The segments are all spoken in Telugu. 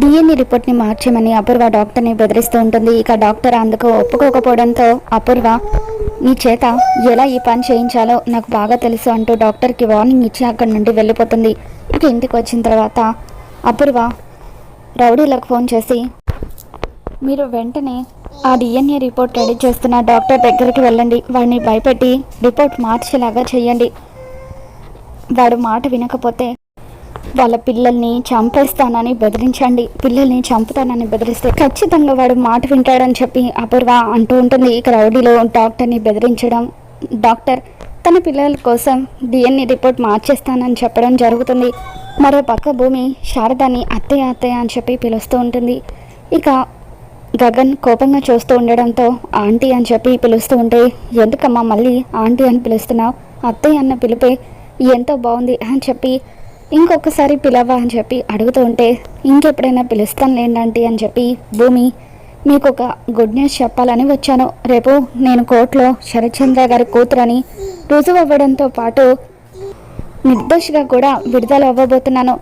డిఎన్ఏ రిపోర్ట్ని మార్చమని అపూర్వ డాక్టర్ని బెదిరిస్తూ ఉంటుంది. ఇక డాక్టర్ అందుకు ఒప్పుకోకపోవడంతో అపూర్వ నీ చేత ఎలా ఈ పని చేయించాలో నాకు బాగా తెలుసు అంటూ డాక్టర్కి వార్నింగ్ ఇచ్చి అక్కడి నుండి వెళ్ళిపోతుంది. ఇక ఇంటికి వచ్చిన తర్వాత అపూర్వ రౌడీలకు ఫోన్ చేసి మీరు వెంటనే ఆ డిఎన్ఏ రిపోర్ట్ రెడీ చేస్తున్న డాక్టర్ దగ్గరికి వెళ్ళండి. వాడిని భయపెట్టి రిపోర్ట్ మార్చేలాగా చేయండి. వాడు మాట వినకపోతే వాళ్ళ పిల్లల్ని చంపేస్తానని బెదిరించండి. పిల్లల్ని చంపుతానని బెదిరిస్తే ఖచ్చితంగా వాడు మాట వింటాడని చెప్పి అపూర్వ అంటూ ఉంటుంది. ఇక రౌడీలో డాక్టర్ని బెదిరించడం. డాక్టర్ తన పిల్లల కోసం డిఎన్ఏ రిపోర్ట్ మార్చేస్తానని చెప్పడం జరుగుతుంది. మరో పక్క భూమి శారదాని అత్తయ్య అత్తయ్య అని చెప్పి పిలుస్తూ ఉంటుంది. ఇక గగన్ కోపంగా చూస్తూ ఉండడంతో ఆంటీ అని చెప్పి పిలుస్తూ ఉంటే ఎందుకమ్మా మళ్ళీ ఆంటీ అని పిలుస్తున్నావు? అత్తయ్య అన్న పిలిపే ఎంతో బాగుంది అని చెప్పి ఇంకొకసారి పిలవా అని చెప్పి అడుగుతూ ఉంటే ఇంకెప్పుడైనా పిలుస్తాను లేండి అని చెప్పి భూమి మీకు ఒక గుడ్ న్యూస్ చెప్పాలని వచ్చాను. రేపు నేను కోర్టులో శరత్చంద్ర గారి కూతురని రుజువు అవ్వడంతో పాటు నిర్దోషిగా కూడా విడుదల అవ్వబోతున్నాను.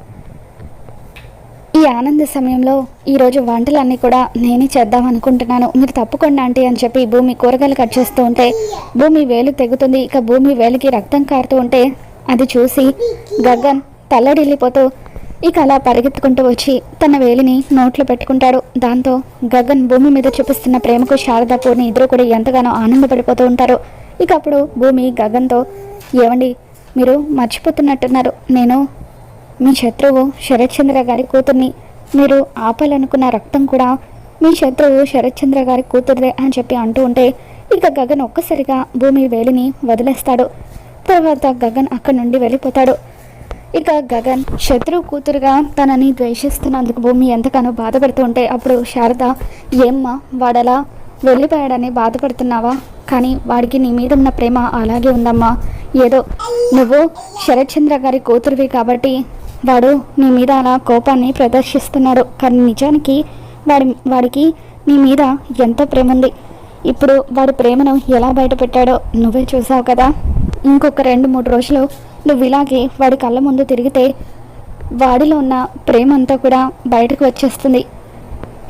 ఈ ఆనంద సమయంలో ఈరోజు వంటలన్నీ కూడా నేనే చేద్దాం అనుకుంటున్నాను. మీరు తప్పకుండా ఆంటీ అని చెప్పి భూమి కూరగాయలు కట్ చేస్తూ ఉంటే భూమి వేలు తెగుతుంది. ఇక భూమి వేలికి రక్తం కారుతూ ఉంటే అది చూసి గగన్ తల్లడిల్లిపోతూ ఇక అలా పరిగెత్తుకుంటూ వచ్చి తన వేలిని నోట్లో పెట్టుకుంటాడు. దాంతో గగన్ భూమి మీద చూపిస్తున్న ప్రేమకు శారద పూర్ణి ఇద్దరు కూడా ఎంతగానో ఆనందపడిపోతూ ఉంటారు. ఇక అప్పుడు భూమి గగన్తో ఏమండి మీరు మర్చిపోతున్నట్టున్నారు. నేను మీ శత్రువు శరత్చంద్ర గారి కూతుర్ని. మీరు ఆపాలనుకున్న రక్తం కూడా మీ శత్రువు శరత్చంద్ర గారి కూతురుదే అని చెప్పి అంటూ ఉంటే ఇక గగన్ ఒక్కసారిగా భూమి వేలిని వదిలేస్తాడు. తర్వాత గగన్ అక్కడి నుండి వెళ్ళిపోతాడు. ఇక గగన్ శత్రువు కూతురుగా తనని ద్వేషిస్తున్నందుకు భూమి ఎంతగానో బాధపడుతూ ఉంటే అప్పుడు శారద ఏమ్మా వాడలా వెళ్ళిపోయాడని బాధపడుతున్నావా? కానీ వాడికి నీ మీద ఉన్న ప్రేమ అలాగే ఉందమ్మా. ఏదో నువ్వు శరత్చంద్ర గారి కూతురువి కాబట్టి వాడు నీ మీద అలా కోపాన్ని ప్రదర్శిస్తున్నాడు. కానీ నిజానికి వాడి వాడికి నీ మీద ఎంత ప్రేమ ఉంది ఇప్పుడు వాడి ప్రేమను ఎలా బయటపెట్టాడో నువ్వే చూసావు కదా. ఇంకొక రెండు మూడు రోజులు నువ్వు ఇలాగే వాడి కళ్ళ ముందు తిరిగితే వాడిలో ఉన్న ప్రేమ అంతా కూడా బయటకు వచ్చేస్తుంది.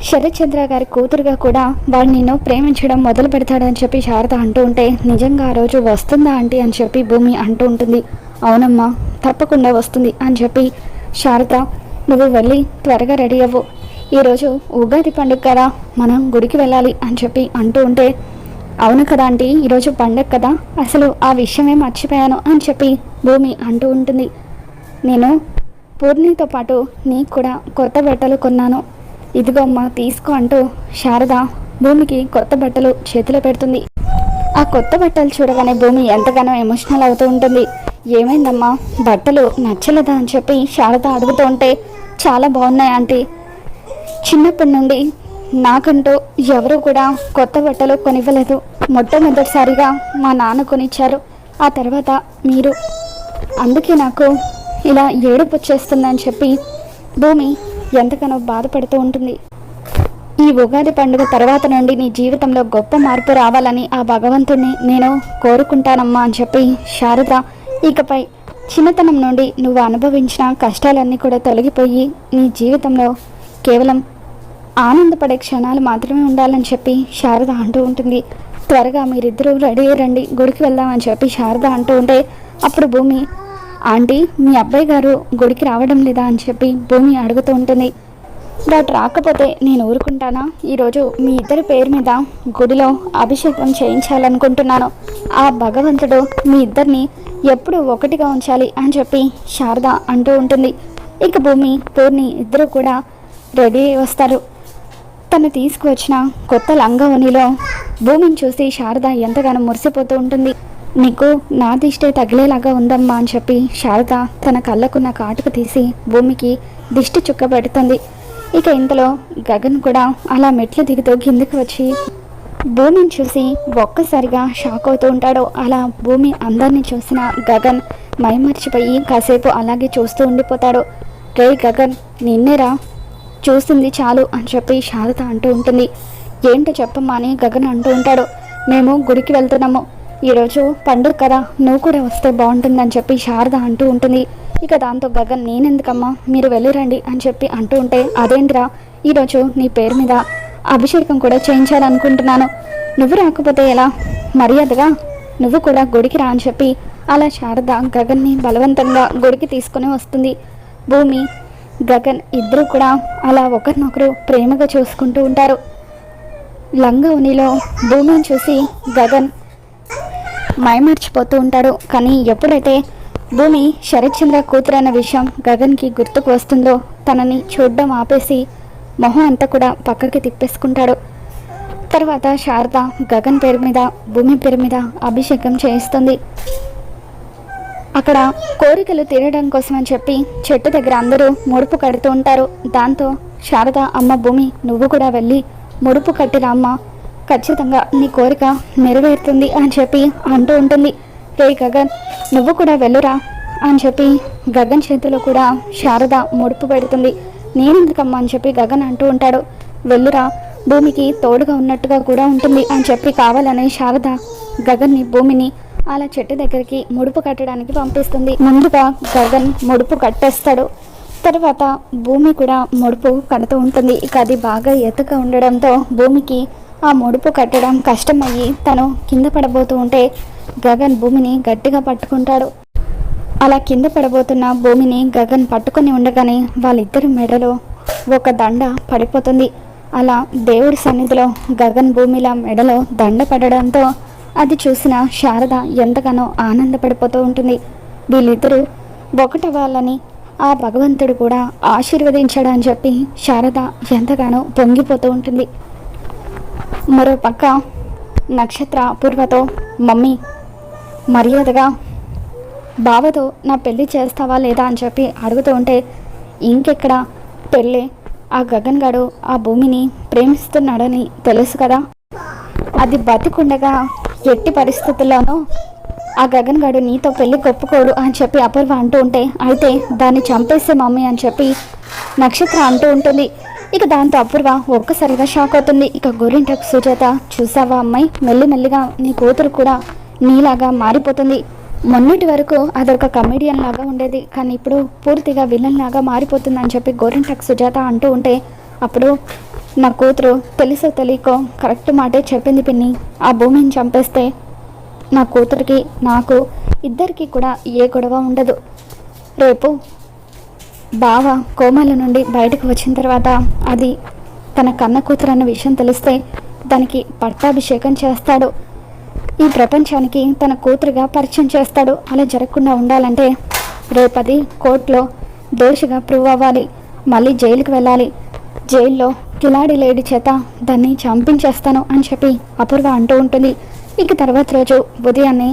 శరత్చంద్ర గారి కూతురుగా కూడా వాడు నిన్ను ప్రేమించడం మొదలు పెడతాడని చెప్పి శారద అంటూ ఉంటే నిజంగా ఆ రోజు వస్తుందా ఆంటీ అని చెప్పి భూమి అంటూ ఉంటుంది. అవునమ్మా తప్పకుండా వస్తుంది అని చెప్పి శారద నువ్వు వెళ్ళి త్వరగా రెడీ అవ్వు. ఈరోజు ఉగాది పండుగ కదా మనం గుడికి వెళ్ళాలి అని చెప్పి అంటూ ఉంటే అవును కదా ఆంటీ ఈరోజు పండగ కదా. అసలు ఆ విషయమే మర్చిపోయాను అని చెప్పి భూమి అంటూ ఉంటుంది. నేను పూర్ణితో పాటు నీకు కూడా కొత్త బట్టలు కొన్నాను. ఇదిగో అమ్మ తీసుకో అంటూ శారద భూమికి కొత్త బట్టలు చేతిలో పెడుతుంది. ఆ కొత్త బట్టలు చూడగానే భూమి ఎంతగానో ఎమోషనల్ అవుతూ ఉంటుంది. ఏమైందమ్మా బట్టలు నచ్చలేదా అని చెప్పి శారద అడుగుతూ ఉంటే చాలా బాగున్నాయి ఆంటీ. చిన్నప్పటి నుండి నాకంటూ ఎవరు కూడా కొత్త బట్టలు కొనివ్వలేదు. మొట్టమొదటిసారిగా మా నాన్న కొనిచ్చారు. ఆ తర్వాత మీరు. అందుకే నాకు ఇలా ఏడుపు వచ్చేస్తుందని చెప్పి భూమి ఎంతగానో బాధపడుతూ ఉంటుంది. ఈ ఉగాది పండుగ తర్వాత నుండి నీ జీవితంలో గొప్ప మార్పు రావాలని ఆ భగవంతుణ్ణి నేను కోరుకుంటానమ్మా అని చెప్పి శారద ఇకపై చిన్నతనం నుండి నువ్వు అనుభవించిన కష్టాలన్నీ కూడా తొలగిపోయి నీ జీవితంలో కేవలం ఆనందపడే క్షణాలు మాత్రమే ఉండాలని చెప్పి శారద అంటూ ఉంటుంది. త్వరగా మీరిద్దరూ రెడీ అయ్యి రండి. గుడికి వెళ్దామని చెప్పి శారద అంటూ ఉంటే అప్పుడు భూమి ఆంటీ మీ అబ్బాయి గారు గుడికి రావడం లేదా? అని చెప్పి భూమి అడుగుతూ ఉంటుంది. బట్ రాకపోతే నేను ఊరుకుంటానా? ఈరోజు మీ ఇద్దరి పేరు మీద గుడిలో అభిషేకం చేయించాలనుకుంటున్నాను. ఆ భగవంతుడు మీ ఇద్దరిని ఎప్పుడు ఒకటిగా ఉంచాలి అని చెప్పి శారద అంటూ ఉంటుంది. ఇక భూమి పూర్ణి ఇద్దరు కూడా రెడీ అయి వస్తారు. తను తీసుకువచ్చిన కొత్త లంగవనిలో భూమిని చూసి శారద ఎంతగానో మురిసిపోతూ ఉంటుంది. నీకు నా దిష్టే తగిలేలాగా ఉందమ్మా అని చెప్పి శారద తన కళ్ళకున్న కాటుకు తీసి భూమికి దిష్టి చుక్క పెడుతుంది ఇక ఇంతలో గగన్ కూడా అలా మెట్లు దిగుతూ కిందికి వచ్చి భూమిని చూసి ఒక్కసారిగా షాక్ అవుతూ ఉంటాడు. అలా భూమి అందరినీ చూసిన గగన్ మైమర్చిపోయి కాసేపు అలాగే చూస్తూ ఉండిపోతాడు. రే గగన్ నిన్నేరా చూసింది చాలు అని చెప్పి శారద అంటూ ఉంటుంది. ఏంటో చెప్పమ్మా అని గగన్ అంటూ ఉంటాడు. మేము గుడికి వెళ్తున్నాము. ఈరోజు పండుగ కదా నువ్వు కూడా వస్తే బాగుంటుందని చెప్పి శారద అంటూ ఉంటుంది. ఇక దాంతో గగన్ నేనెందుకమ్మా? మీరు వెళ్ళిరండి అని చెప్పి అంటూ ఉంటే అదేంటిరా ఈరోజు నీ పేరు మీద అభిషేకం కూడా చేయించాలనుకుంటున్నాను. నువ్వు రాకపోతే ఎలా? మర్యాదగా? నువ్వు కూడా గుడికి రా అని చెప్పి అలా శారద గగన్ని బలవంతంగా గుడికి తీసుకుని వస్తుంది. భూమి గగన్ ఇద్దరు కూడా అలా ఒకరినొకరు ప్రేమగా చూసుకుంటూ ఉంటారు. లంగా ఉనిలో భూమిని చూసి గగన్ మైమర్చిపోతూ ఉంటాడు. కానీ ఎప్పుడైతే భూమి శరత్చంద్ర కూతురు అన్న విషయం గగన్కి గుర్తుకు వస్తుందో తనని చూడడం ఆపేసి మొహం అంతా కూడా పక్కకి తిప్పేసుకుంటాడు. తర్వాత శారద గగన్ పేరు మీద భూమి పేరు మీద అభిషేకం చేయిస్తుంది. అక్కడ కోరికలు తీరడం కోసం అని చెప్పి చెట్టు దగ్గర అందరూ ముడుపు కడుతూ ఉంటారు. దాంతో శారద అమ్మ భూమి నువ్వు కూడా వెళ్ళి ముడుపు కట్టిన అమ్మ. ఖచ్చితంగా నీ కోరిక నెరవేరుతుంది అని చెప్పి అంటూ ఉంటుంది. రే గగన్ నువ్వు కూడా వెళ్ళురా అని చెప్పి గగన్ చేతిలో కూడా శారద ముడుపు పెడుతుంది. నేనెందుకమ్మా అని చెప్పి గగన్ అంటూ ఉంటాడు. వెళ్ళురా భూమికి తోడుగా ఉన్నట్టుగా కూడా ఉంటుంది అని చెప్పి కావాలని శారద గగన్ని భూమిని అలా చెట్టు దగ్గరికి ముడుపు కట్టడానికి పంపిస్తుంది. ముందుగా గగన్ ముడుపు కట్టేస్తాడు. తర్వాత భూమి కూడా ముడుపు కడుతూ ఉంటుంది. ఇక అది బాగా ఎత్తుగా ఉండడంతో భూమికి ఆ ముడుపు కట్టడం కష్టమయ్యి తను కింద పడబోతూ ఉంటే గగన్ భూమిని గట్టిగా పట్టుకుంటాడు. అలా కింద పడబోతున్న భూమిని గగన్ పట్టుకొని ఉండగానే వాళ్ళిద్దరి మెడలో ఒక దండ పడిపోతుంది. అలా దేవుడి సన్నిధిలో గగన్ భూమిల మెడలో దండ పడడంతో అది చూసిన శారద ఎంతగానో ఆనందపడిపోతూ ఉంటుంది. వీళ్ళిద్దరూ ఒకటవ్వాలని ఆ భగవంతుడు కూడా ఆశీర్వదించాడని చెప్పి శారద ఎంతగానో పొంగిపోతూ ఉంటుంది. మరో పక్క నక్షత్ర అపూర్వతో మమ్మీ మర్యాదగా బావతో నా పెళ్ళి చేస్తావా లేదా? అని చెప్పి అడుగుతూ ఉంటే ఇంకెక్కడ పెళ్ళి? ఆ గగన్ గడు ఆ భూమిని ప్రేమిస్తున్నాడని తెలుసు కదా. అది బతికుండగా ఎట్టి పరిస్థితుల్లోనూ ఆ గగన్ గడు నీతో పెళ్ళి ఒప్పుకోడు అని చెప్పి అపూర్వ అంటూ ఉంటే అయితే దాన్ని చంపేసే మమ్మీ అని చెప్పి నక్షత్ర అంటూ ఉంటుంది. ఇక దాంతో అపూర్వ ఒక్కసారిగా షాక్ అవుతుంది. ఇక గోరింటకు సుజాత చూసావా అమ్మాయి? మెల్లిమెల్లిగా నీ కూతురు కూడా నీలాగా మారిపోతుంది. మొన్నటి వరకు అదొక కమెడియన్ లాగా ఉండేది. కానీ ఇప్పుడు పూర్తిగా విలన్ లాగా మారిపోతుంది అని చెప్పి గోరింటకు సుజాత అంటూ ఉంటే అప్పుడు నా కూతురు తెలుసో తెలియకో కరెక్ట్ మాటే చెప్పింది పిన్ని. ఆ భూమిని చంపేస్తే నా కూతురికి నాకు ఇద్దరికి కూడా ఏ గొడవ ఉండదు. రేపు బావ కోమాల నుండి బయటకు వచ్చిన తర్వాత అది తన కన్న కూతురు అన్న విషయం తెలిస్తే దానికి పట్టాభిషేకం చేస్తాడు. ఈ ప్రపంచానికి తన కూతురుగా పరిచయం చేస్తాడు. అలా జరగకుండా ఉండాలంటే రేపది కోర్టులో దోషిగా ప్రూవ్ అవ్వాలి. మళ్ళీ జైలుకి వెళ్ళాలి. జైల్లో కిలాడి లేడి చేత దాన్ని చంపించేస్తాను అని చెప్పి అపూర్వ అంటూ ఉంటుంది. ఇక తర్వాత రోజు ఉదయాన్నే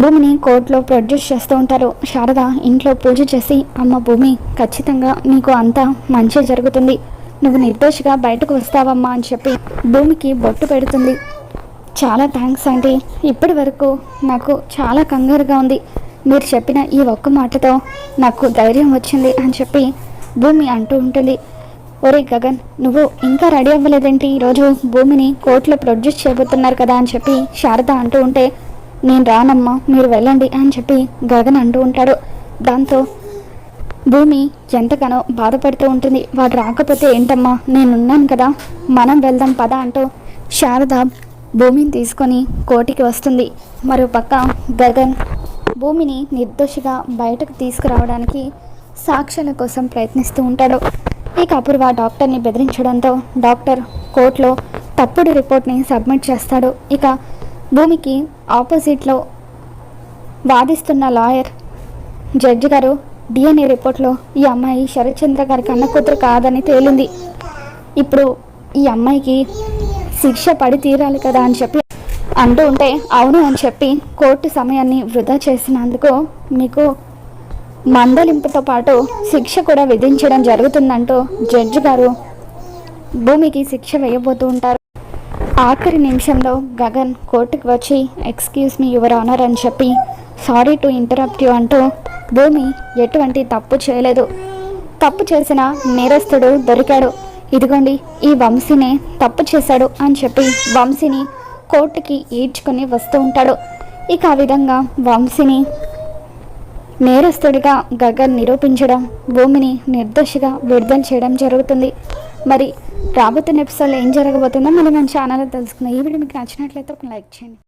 భూమిని కోర్టులో ప్రొడ్యూస్ చేస్తూ ఉంటారు. శారద ఇంట్లో పూజ చేసి అమ్మ భూమి ఖచ్చితంగా నీకు అంతా మంచి జరుగుతుంది. నువ్వు నిర్దోషిగా బయటకు వస్తావమ్మా అని చెప్పి భూమికి బొట్టు పెడుతుంది. చాలా థ్యాంక్స్ అండి ఇప్పటి వరకు నాకు చాలా కంగారుగా ఉంది. మీరు చెప్పిన ఈ ఒక్క మాటతో నాకు ధైర్యం వచ్చింది అని చెప్పి భూమి అంటూ ఉంటుంది. ఒరే గగన్ నువ్వు ఇంకా రెడీ అవ్వలేదేంటి? ఈరోజు భూమిని కోర్టులో ప్రొడ్యూస్ చేయబోతున్నారు కదా అని చెప్పి శారద అంటూ ఉంటే నేను రానమ్మా మీరు వెళ్ళండి అని చెప్పి గగన్ అంటూ ఉంటాడు. దాంతో భూమి ఎంతగానో బాధపడుతూ ఉంటుంది. వాడు రాకపోతే ఏంటమ్మా నేనున్నాను కదా మనం వెళ్దాం పద అంటూ శారద భూమిని తీసుకొని కోటికి వస్తుంది. మరో పక్క గగన్ భూమిని నిర్దోషిగా బయటకు తీసుకురావడానికి సాక్ష్యాల కోసం ప్రయత్నిస్తూ ఉంటాడు. ఇక అపూర్వ డాక్టర్ని బెదిరించడంతో డాక్టర్ కోర్టులో తప్పుడు రిపోర్ట్ని సబ్మిట్ చేస్తాడు. ఇక భూమికి ఆపోజిట్లో వాదిస్తున్న లాయర్ జడ్జి గారు డిఎన్ఏ రిపోర్ట్లో ఈ అమ్మాయి శరత్చంద్ర గారి అన్న కూతురు కాదని తేలింది. ఇప్పుడు ఈ అమ్మాయికి శిక్ష పడి తీరాలి కదా అని చెప్పి అంటూ ఉంటే అవును అని చెప్పి కోర్టు సమయాన్ని వృధా చేసినందుకు మీకు మందలింపుతో పాటు శిక్ష కూడా విధించడం జరుగుతుందంటూ జడ్జి గారు భూమికి శిక్ష వేయబోతూ ఉంటారు. ఆఖరి నిమిషంలో గగన్ కోర్టుకు వచ్చి ఎక్స్క్యూజ్ మీ యువర్ ఆనర్ అని చెప్పి సారీ టు ఇంటరప్ట్ యూ అంటూ భూమి ఎటువంటి తప్పు చేయలేదు. తప్పు చేసిన నేరస్తుడు దొరికాడు. ఇదిగోండి ఈ వంశీనే తప్పు చేశాడు అని చెప్పి వంశీని కోర్టుకి ఈడ్చుకొని వస్తూ ఉంటాడు. ఇక ఆ విధంగా వంశీని నేరస్తుడిగా గగన్ నిరూపించడం భూమిని నిర్దోషిగా విడుదల చేయడం జరుగుతుంది. మరి రాబోతున్న ఎపిసోడ్లో ఏం జరగబోతుందో మనం మన ఛానల్లో తెలుసుకుందాం. ఈ వీడియో మీకు నచ్చినట్లయితే ఒక లైక్ చేయండి.